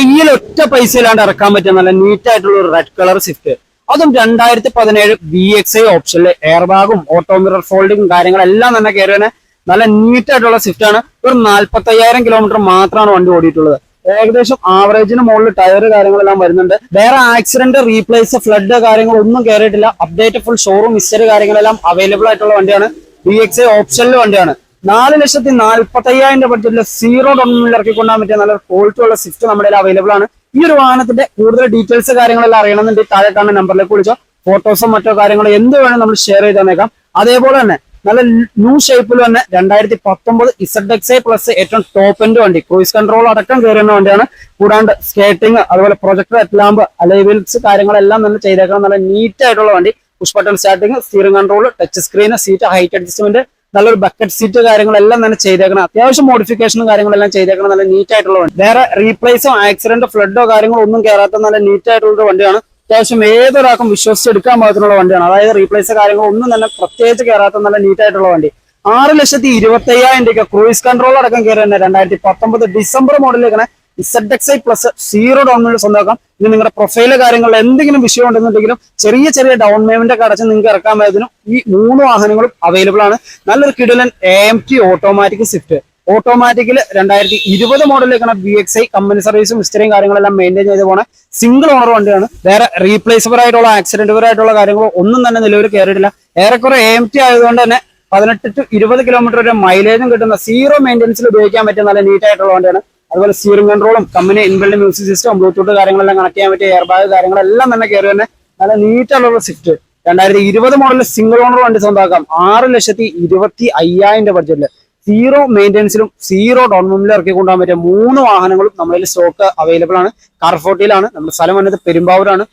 കയ്യിൽ ഒറ്റ പൈസ ഇല്ലാണ്ട് ഇറക്കാൻ പറ്റിയ നല്ല നീറ്റ് ആയിട്ടുള്ള ഒരു റെഡ് കളർ സിഫ്റ്റ് അതും രണ്ടായിരത്തി പതിനേഴ് ബി എക്സ് ഐ ഓപ്ഷനിൽ എയർ ബാഗും ഓട്ടോ മിറർ ഫോൾഡിങ്ങും കാര്യങ്ങളെല്ലാം തന്നെ കയറിയാണ് നല്ല നീറ്റ് ആയിട്ടുള്ള സ്വിഫ്റ്റ് ആണ്. ഒരു നാല്പത്തി അയ്യായിരം കിലോമീറ്റർ മാത്രമാണ് വണ്ടി ഓടിയിട്ടുള്ളത്. ഏകദേശം ആവറേജിന് മുകളിൽ ടയർ കാര്യങ്ങളെല്ലാം വരുന്നുണ്ട്. വേറെ ആക്സിഡന്റ് റീപ്ലേസ് ഫ്ലഡ് കാര്യങ്ങളൊന്നും കയറിയിട്ടില്ല അപ്ഡേറ്റ് ഫുൾ ഷോറൂം മിസ്റ്റർ കാര്യങ്ങളെല്ലാം അവൈലബിൾ ആയിട്ടുള്ള വണ്ടിയാണ്. ബി എക്സ് ഐ ഓപ്ഷനിലെ വണ്ടിയാണ്. നാല് ലക്ഷത്തി നാല്പത്തി അയ്യായിരം ബഡ്ജറ്റിൽ സീറോ ഡൗണിൽ ഇറക്കി പറ്റിയ നല്ല ക്വാളിറ്റി ഉള്ള സ്വിഫ്റ്റ് നമ്മുടെ അവൈലബിൾ ആണ്. ഈ ഒരു വാഹനത്തിന്റെ കൂടുതൽ ഡീറ്റെയിൽസ് കാര്യങ്ങളെല്ലാം അറിയണമെന്നുണ്ടെങ്കിൽ താഴെ കാണുന്ന നമ്പറിലേക്ക് വിളിച്ചോ. ഫോട്ടോസും മറ്റോ കാര്യങ്ങളോ എന്ത് വേണം നമ്മൾ ഷെയർ ചെയ്ത് തന്നേക്കാം. അതേപോലെ തന്നെ നല്ല ന്യൂ ഷേപ്പിൽ തന്നെ രണ്ടായിരത്തി പത്തൊമ്പത് ഇസഡ് എക്സ് ഐ പ്ലസ് ഏറ്റവും ടോപ്പ് എൻഡ് വണ്ടി ക്രൂയിസ് കൺട്രോൾ അടക്കം കയറുന്ന വണ്ടിയാണ്. കൂടാണ്ട് സ്കേറ്റിംഗ് അതുപോലെ പ്രൊജക്ടർ എറ്റ്ലാമ്പ് അലൈവിൽസ് കാര്യങ്ങളെല്ലാം തന്നെ ചെയ്തേക്കണം. നല്ല നീറ്റ് ആയിട്ടുള്ള വണ്ടി. Push button starting steering control touch screen seat height adjustment നല്ലൊരു ബക്കറ്റ് സീറ്റ് കാര്യങ്ങളെല്ലാം തന്നെ ചെയ്തേക്കണം. അത്യാവശ്യം മോഡിഫിക്കേഷനും കാര്യങ്ങളെല്ലാം ചെയ്തേക്കണം നല്ല നീറ്റ് ആയിട്ടുള്ള വണ്ടി. വേറെ റീപ്ലേസോ ആക്സിഡന്റോ ഫ്ലഡോ കാര്യങ്ങളോ ഒന്നും കയറാത്ത നല്ല നീറ്റ് ആയിട്ടുള്ള വണ്ടിയാണ്. അത്യാവശ്യം ഏതൊരാൾക്കും വിശ്വസിച്ചെടുക്കാൻ പാകത്തിനുള്ള വണ്ടിയാണ്. അതായത് റീപ്ലേസ് കാര്യങ്ങൾ ഒന്നും തന്നെ പ്രത്യേകിച്ച് കയറാത്ത നല്ല നീറ്റ് ആയിട്ടുള്ള വണ്ടി. ആറ് ലക്ഷത്തി ഇരുപത്തി അയ്യായിരം രൂപ ക്രൂയിസ് കൺട്രോൾ അടക്കം കയറി തന്നെ രണ്ടായിരത്തി പത്തൊമ്പത് December മോഡലിലേക്കാണ് Z X I plus zero down payment സ്വന്തമാക്കാം. ഇനി നിങ്ങളുടെ പ്രൊഫൈൽ കാര്യങ്ങളിൽ എന്തെങ്കിലും വിഷയം ഉണ്ടെന്നുണ്ടെങ്കിലും ചെറിയ ചെറിയ ഡൗൺ പേയ്മെന്റ് അടച്ച് നിങ്ങൾക്ക് ഇറക്കാൻ പറ്റുന്നതിനും ഈ മൂന്ന് വാഹനങ്ങളും അവൈലബിൾ ആണ്. നല്ലൊരു കിടലൻ എ ടി ഓട്ടോമാറ്റിക് സ്വിഫ്റ്റ് ഓട്ടോമാറ്റിക്കിൽ രണ്ടായിരത്തി ഇരുപത് മോഡലിലേക്കാണ് ബി എക്സ് ഐ കമ്പനി സർവീസും ഹിസ്റ്ററിയും കാര്യങ്ങളെല്ലാം മെയിന്റെയിൻ ചെയ്ത് പോണ. സിംഗിൾ ഓണർ വണ്ടിയാണ്. വേറെ റീപ്ലേസബിൾ ആയിട്ടുള്ള ആക്സിഡന്റ് ആയിട്ടുള്ള കാര്യങ്ങളോ ഒന്നും തന്നെ നിലവിൽ കയറിയിട്ടില്ല ഏറെക്കുറെ എ ടി ആയതുകൊണ്ട് തന്നെ പതിനെട്ട് ടു ഇരുപത് കിലോമീറ്റർ വരെ മൈലേജും കിട്ടുന്ന സീറോ മെയിന്റെനൻസിൽ ഉപയോഗിക്കാൻ പറ്റിയ നല്ല നീറ്റ് ആയിട്ടുള്ള വണ്ടിയാണ്. അതുപോലെ steering കൺട്രോളും company inbuilt music system bluetooth കാര്യങ്ങളെല്ലാം കണക്ട് ചെയ്യാൻ പറ്റിയ എയർ ബാഗ് കാര്യങ്ങളെല്ലാം തന്നെ കയറി തന്നെ നല്ല നീറ്റ് ആയിട്ടുള്ള സ്വിഫ്റ്റ് രണ്ടായിരത്തി ഇരുപത് മോഡലിൽ സിംഗിൾ ഓണർ വണ്ടി സ്വന്തമാക്കാം. ആറ് ലക്ഷത്തി ഇരുപത്തി അയ്യായിരം രൂപ ബഡ്ജറ്റിൽ സീറോ മെയിന്റെനൻസിലും സീറോ ഡൗൺ പേയ്മെന്റിലും ഇറക്കി കൊണ്ടുപോകാൻ പറ്റിയ മൂന്ന് വാഹനങ്ങളും നമ്മുടെ സ്റ്റോക്ക് അവൈലബിൾ ആണ്. കാർഫോർട്ടിയിലാണ് നമ്മുടെ സ്ഥലം വന്നത് പെരുമ്പാവൂരാണ്.